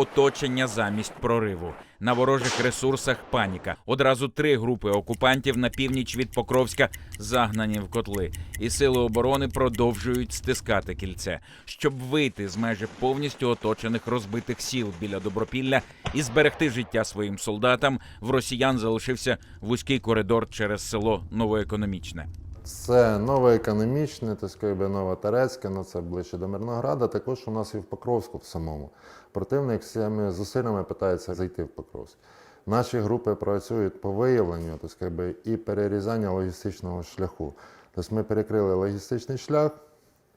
оточення замість прориву. На ворожих ресурсах паніка. Одразу три групи окупантів на північ від Покровська загнані в котли, і сили оборони продовжують стискати кільце, щоб вийти з межі повністю оточених розбитих сіл біля Добропілля і зберегти життя своїм солдатам. В росіян залишився вузький коридор через село Новоекономічне. Це новоекономічне, Новотерецьке, ну це ближче до Мирнограда. Також у нас і в Покровську в самому. Противник всіми зусиллями питається зайти в Покровськ. Наші групи працюють по виявленню то Скайби і перерізання логістичного шляху. Тобто ми перекрили логістичний шлях,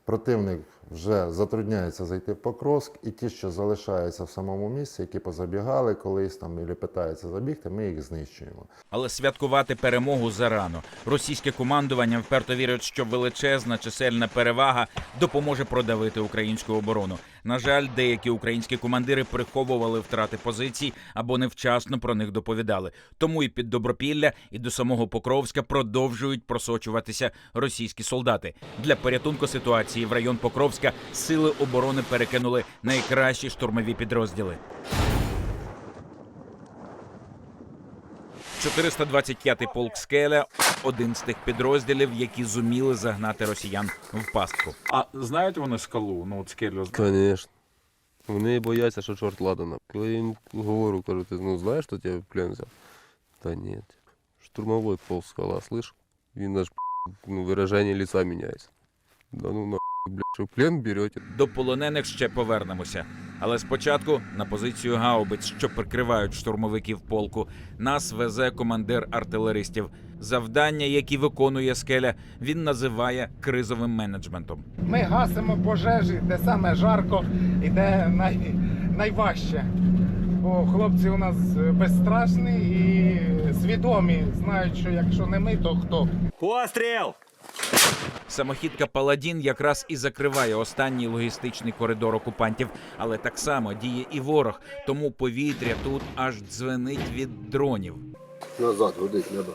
противник вже затрудняється зайти в Покровськ, і ті, що залишаються в самому місці, які позабігали колись там і питаються забігти, ми їх знищуємо. Але святкувати перемогу зарано. Російське командування вперто вірить, що величезна чисельна перевага допоможе продавити українську оборону. На жаль, деякі українські командири приховували втрати позицій або невчасно про них доповідали. Тому і під Добропілля, і до самого Покровська продовжують просочуватися російські солдати. Для порятунку ситуації в район Покровська сили оборони перекинули найкращі штурмові підрозділи. 425-й полк Скеля один з тих підрозділів, які зуміли загнати росіян в пастку. А знають вони скалу? Ну, от скелю. Звісно. Вони бояться, що чорт ладана. Коли я їм говорю, кажу, ти ну, знаєш, що тебе в плен взяв? Та ні. Штурмовой пол скала, слышь? Він аж ну, выражение лица меняется. Да ну на блядь, що плен берете? До полонених ще повернемося. Але спочатку на позицію гаубиць, що прикривають штурмовиків полку, нас везе командир артилеристів. Завдання, які виконує скеля, він називає кризовим менеджментом. Ми гасимо пожежі, де саме жарко і де най... найважче. Бо хлопці у нас безстрашні і свідомі, знають, що якщо не ми, то хто. Постріл! Самохідка Паладін якраз і закриває останній логістичний коридор окупантів, але так само діє і ворог, тому повітря тут аж дзвенить від дронів. Назад, водить, надо.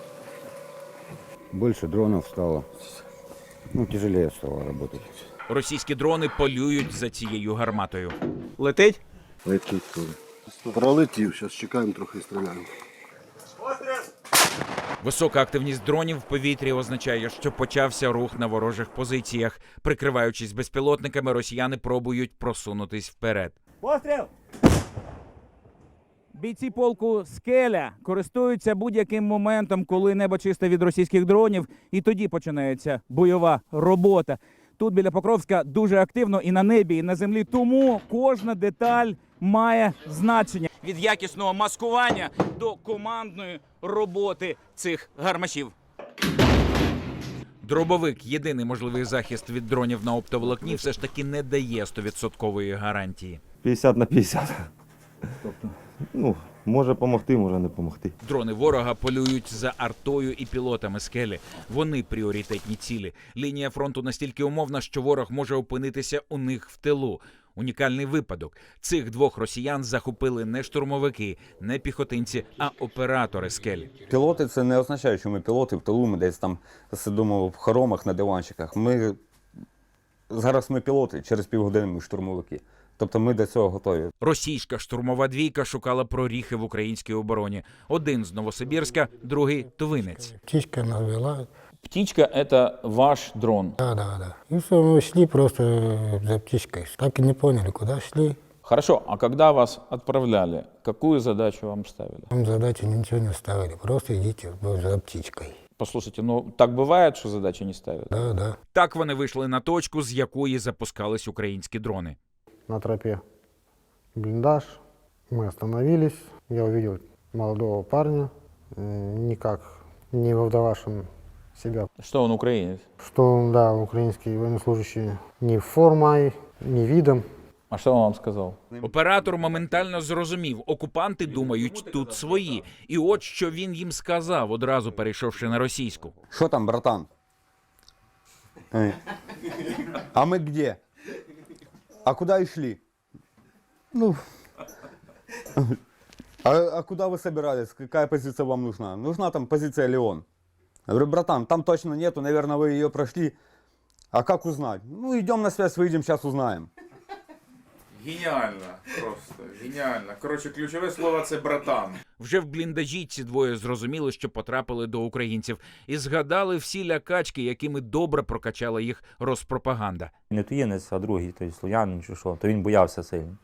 Больше дронов стало. Ну, тяжелее стало работать. Російські дрони полюють за цією гарматою. Летить? Летить. Пролетів, зараз чекаємо трохи і стріляємо. Висока активність дронів в повітрі означає, що почався рух на ворожих позиціях. Прикриваючись безпілотниками, росіяни пробують просунутись вперед. Постріл! Бійці полку Скеля користуються будь-яким моментом, коли небо чисте від російських дронів, і тоді починається бойова робота. Тут біля Покровська дуже активно і на небі, і на землі. Тому кожна деталь має значення від якісного маскування до командної роботи цих гармашів. Дробовик єдиний можливий захист від дронів на оптоволокні, все ж таки не дає 100% гарантії. 50 на 50. Тобто, ну, може допомогти, може не допомогти. Дрони ворога полюють за артою і пілотами скелі. Вони пріоритетні цілі. Лінія фронту настільки умовна, що ворог може опинитися у них в тилу. Унікальний випадок. Цих двох росіян захопили не штурмовики, не піхотинці, а оператори скелі. Пілоти це не означає, що ми пілоти в тилу, ми десь там сидимо в хоромах на диванчиках. Ми зараз ми пілоти, через півгодини ми штурмовики. Тобто ми до цього готові. Російська штурмова двійка шукала проріхи в українській обороні. Один з Новосибірська, другий Тувинець. Птичка навела. Птичка это ваш дрон. Да, да, да. И все, мы шли просто за птичкой. Так и не поняли, куда шли. Хорошо, а когда вас отправляли, какую задачу вам ставили? Нам задачи ничего не ставили. Просто идите за птичкой. Послушайте, ну так бывает, что задачи не ставят? Да, да. Так вони вийшли на точку, з якої запускались українські дрони. На тропе блиндаж. Мы остановились. Я увидел молодого парня, э, никак не выдававшим себя. Что он украинец? Что он, да, украинский военнослужащий ни формой, ни видом. А что он вам сказал? Оператор моментально зрозумів, окупанти думають тут свої. І от що він їм сказав, одразу перейшовши на російську. Що там, братан? А ми где? А куда йшли? Ну. А, а куда вы собирались? Какая позиция вам нужна? Нужна там позиция Леон. Я говорю, братан, там точно нету, наверное, вы ее прошли. А как узнать? Ну, идем на связь, выйдем, сейчас узнаем. Геніально, просто геніально. Коротше, ключове слово це братан. Вже в бліндажі ці двоє зрозуміли, що потрапили до українців, і згадали всі лякачки, якими добре прокачала їх розпропаганда. Не туєнець, а другий, той слов'янин чи що, то він боявся сильно.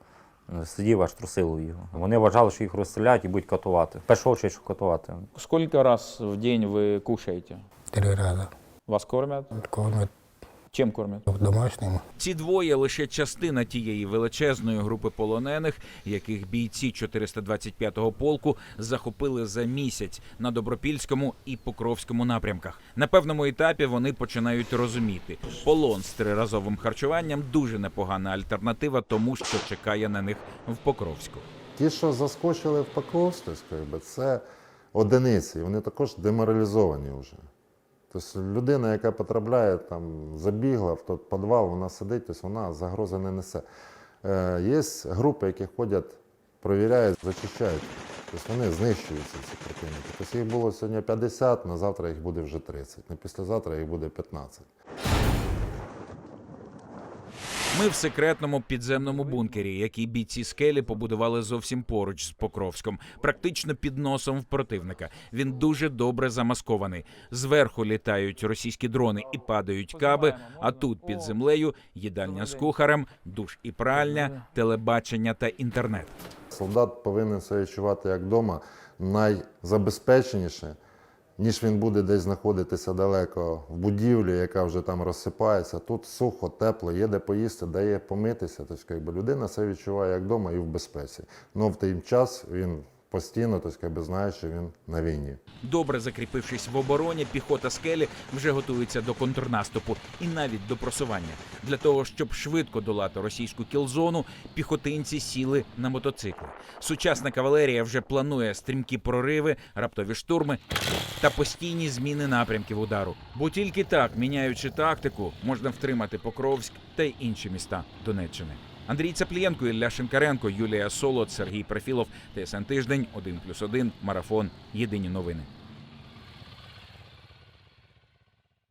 Сидів аж трусило його. Вони вважали, що їх розстріляють і будуть катувати. Першого що катувати. Сколько раз в день ви кушаєте? Три рази. Вас кормять? кормят? Кормять Чем кормят? домашньому. Ці двоє лише частина тієї величезної групи полонених, яких бійці 425-го полку захопили за місяць на Добропільському і Покровському напрямках. На певному етапі вони починають розуміти, полон з триразовим харчуванням дуже непогана альтернатива тому, що чекає на них в Покровську. Ті, що заскочили в Покровськ, тобто, це одиниці, вони також деморалізовані вже. Тобто людина, яка потрапляє, там, забігла в той підвал, вона сидить, тобто вона загрози не несе. Е, є групи, які ходять, провіряють, зачищають. Тобто вони знищуються, ці противники. Тобто їх було сьогодні 50, на завтра їх буде вже 30, на післязавтра їх буде 15. Ми в секретному підземному бункері, який бійці скелі побудували зовсім поруч з Покровськом, практично під носом в противника. Він дуже добре замаскований. Зверху літають російські дрони і падають каби. А тут під землею їдальня з кухарем, душ і пральня, телебачення та інтернет. Солдат повинен себе відчувати як вдома найзабезпеченіше, ніж він буде десь знаходитися далеко в будівлі, яка вже там розсипається. Тут сухо, тепло, є де поїсти, де є помитися. Тобто, якби людина себе відчуває як вдома і в безпеці. Ну в той час він постійно, тобто, якби, знає, що він на війні. Добре закріпившись в обороні, піхота скелі вже готується до контрнаступу і навіть до просування. Для того щоб швидко долати російську кілзону, піхотинці сіли на мотоцикли. Сучасна кавалерія вже планує стрімкі прориви, раптові штурми та постійні зміни напрямків удару. Бо тільки так, міняючи тактику, можна втримати Покровськ та й інші міста Донеччини. Андрій Цеплієнко, Ілля Шинкаренко, Юлія Солод, Сергій Префілов, ТСН Тиждень, 1+,1, Марафон. Єдині новини.